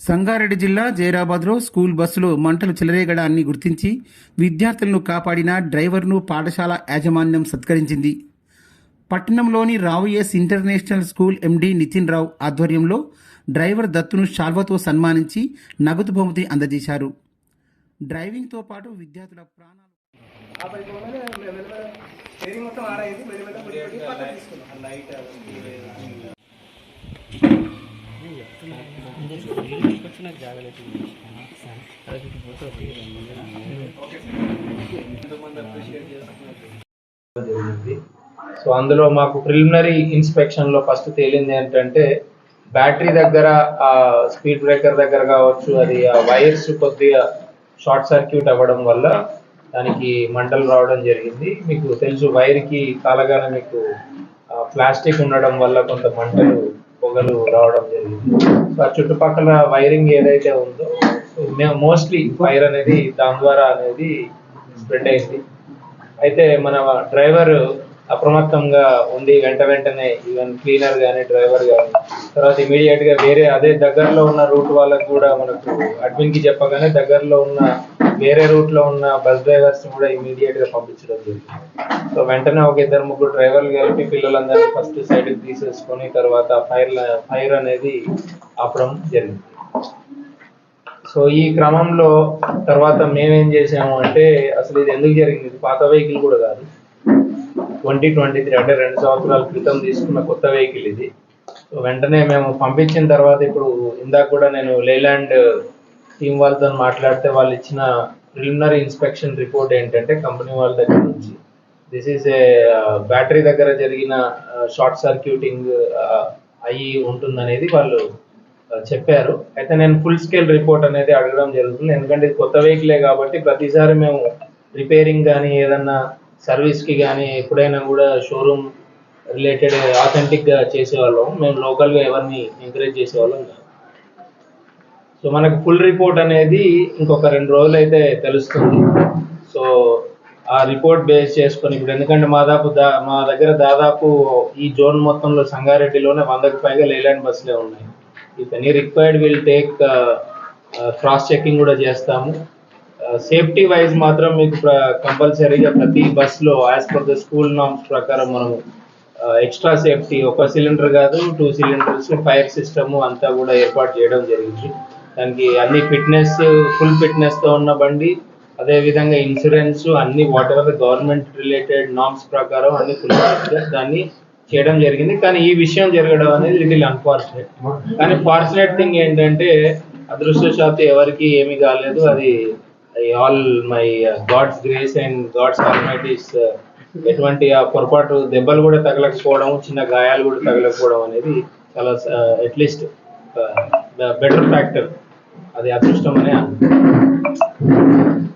సంగారెడ్డి జిల్లా జైరాబాద్లో స్కూల్ బస్సులో మంటలు చెలరేగడాన్ని గుర్తించి విద్యార్థులను కాపాడిన డ్రైవర్ను పాఠశాల యాజమాన్యం సత్కరించింది. పట్టణంలోని Rao's international school MD Nitin Rao ఆధ్వర్యంలో డ్రైవర్ దత్తును శాల్వతో సన్మానించి నగదు బహుమతి అందజేశారు. డ్రైవింగ్తో పాటు విద్యార్థుల ప్రాణాలు మొత్తం జరిగింది సో అందులో మాకు ప్రిలిమినరీ ఇన్స్పెక్షన్లో ఫస్ట్ తేలింది ఏంటంటే బ్యాటరీ దగ్గర ఆ స్పీడ్ బ్రేకర్ దగ్గర కావచ్చు అది ఆ వైర్స్ కొద్దిగా షార్ట్ సర్క్యూట్ అవ్వడం వల్ల దానికి మంటలు రావడం జరిగింది. మీకు తెలుసు వైర్కి కాలగానే మీకు ప్లాస్టిక్ ఉండడం వల్ల కొంత మంటలు పొగలు రావడం జరిగింది. సో ఆ చుట్టుపక్కల వైరింగ్ ఏదైతే ఉందో మేము మోస్ట్లీ ఫైర్ అనేది దాని ద్వారా అనేది స్ప్రెడ్ అయింది. అయితే మన డ్రైవర్ అప్రమత్తంగా ఉండి వెంట వెంటనే ఈవెన్ క్లీనర్ కానీ డ్రైవర్ కానీ తర్వాత ఇమీడియట్గా వేరే అదే దగ్గరలో ఉన్న రూట్ వాళ్ళకు కూడా మనకు అడ్మిన్కి చెప్పగానే దగ్గరలో ఉన్న వేరే రూట్లో ఉన్న బస్ డ్రైవర్స్ కూడా ఇమీడియట్గా పంపించడం జరిగింది. సో వెంటనే ఒక ఇద్దరు ముగ్గురు డ్రైవర్లు కలిపి పిల్లలందరినీ ఫస్ట్ సైడ్కి తీసేసుకొని తర్వాత ఫైర్ ఫైర్ అనేది ఆపడం జరిగింది. సో ఈ క్రమంలో తర్వాత మేమేం చేసాము అంటే అసలు ఇది ఎందుకు జరిగింది? ఇది పాత వెహికల్ కూడా కాదు. ట్వంటీ ట్వంటీ త్రీ అంటే రెండు సంవత్సరాల క్రితం తీసుకున్న కొత్త వెహికల్ ఇది. సో వెంటనే మేము పంపించిన తర్వాత ఇప్పుడు ఇందాక కూడా నేను లేలాండ్ టీం వాళ్ళతో మాట్లాడితే వాళ్ళు ఇచ్చిన ప్రిలిమినరీ ఇన్స్పెక్షన్ రిపోర్ట్ ఏంటంటే కంపెనీ వాళ్ళ దగ్గర నుంచి. దిస్ ఈస్ ఏ బ్యాటరీ దగ్గర జరిగిన uh, షార్ట్ సర్క్యూటింగ్ uh, అయ్యి ఉంటుందనేది వాళ్ళు uh, చెప్పారు. అయితే నేను ఫుల్ స్కేల్ రిపోర్ట్ అనేది అడగడం జరుగుతుంది. ఎందుకంటే ఇది కొత్త వెహికలే కాబట్టి ప్రతిసారి మేము రిపేరింగ్ కానీ ఏదన్నా సర్వీస్కి కానీ ఎప్పుడైనా కూడా షోరూమ్ రిలేటెడ్ ఆథెంటిక్గా చేసేవాళ్ళం. మేము లోకల్గా ఎవరిని ఎంకరేజ్ చేసేవాళ్ళం కాదు. సో మనకు ఫుల్ రిపోర్ట్ అనేది ఇంకొక రెండు రోజులు అయితే తెలుస్తుంది. సో ఆ రిపోర్ట్ బేస్ చేసుకొని ఇప్పుడు ఎందుకంటే మా దాపు దా మా దగ్గర దాదాపు ఈ జోన్ మొత్తంలో సంగారెడ్డిలోనే వందకు పైగా లేలాండ్ బస్సులే ఉన్నాయి. If any required will take cross checking కూడా చేస్తాము. Uh, సేఫ్టీ వైజ్ మాత్రం మీకు కంపల్సరీగా ప్రతి బస్సులో as per the school norms ప్రకారం మనము uh, ఎక్స్ట్రా సేఫ్టీ ఒక సిలిండర్ కాదు టూ సిలిండర్స్ ఫైర్ సిస్టమ్ అంతా కూడా ఏర్పాటు చేయడం జరిగింది. దానికి అన్ని ఫిట్నెస్ ఫుల్ ఫిట్నెస్తో ఉన్న బండి అదే విధంగా ఇన్సూరెన్స్ అన్ని whatever government related norms ప్రకారం అన్ని ఫుల్ దాన్ని చేయడం జరిగింది. కానీ ఈ విషయం జరగడం అనేది లిటిల్ అన్ఫార్చునేట్ కానీ ఫార్చునేట్ థింగ్ ఏంటంటే అదృష్టశాత్తు ఎవరికి ఏమీ కాలేదు. అది all my God's grace and God's almighty's ఎటువంటి ఆ పొరపాటు దెబ్బలు కూడా తగలకపోవడం చిన్న గాయాలు కూడా తగలకపోవడం అనేది చాలా at least better factor అది అదృష్టం అనే అనుకుంటున్నాను.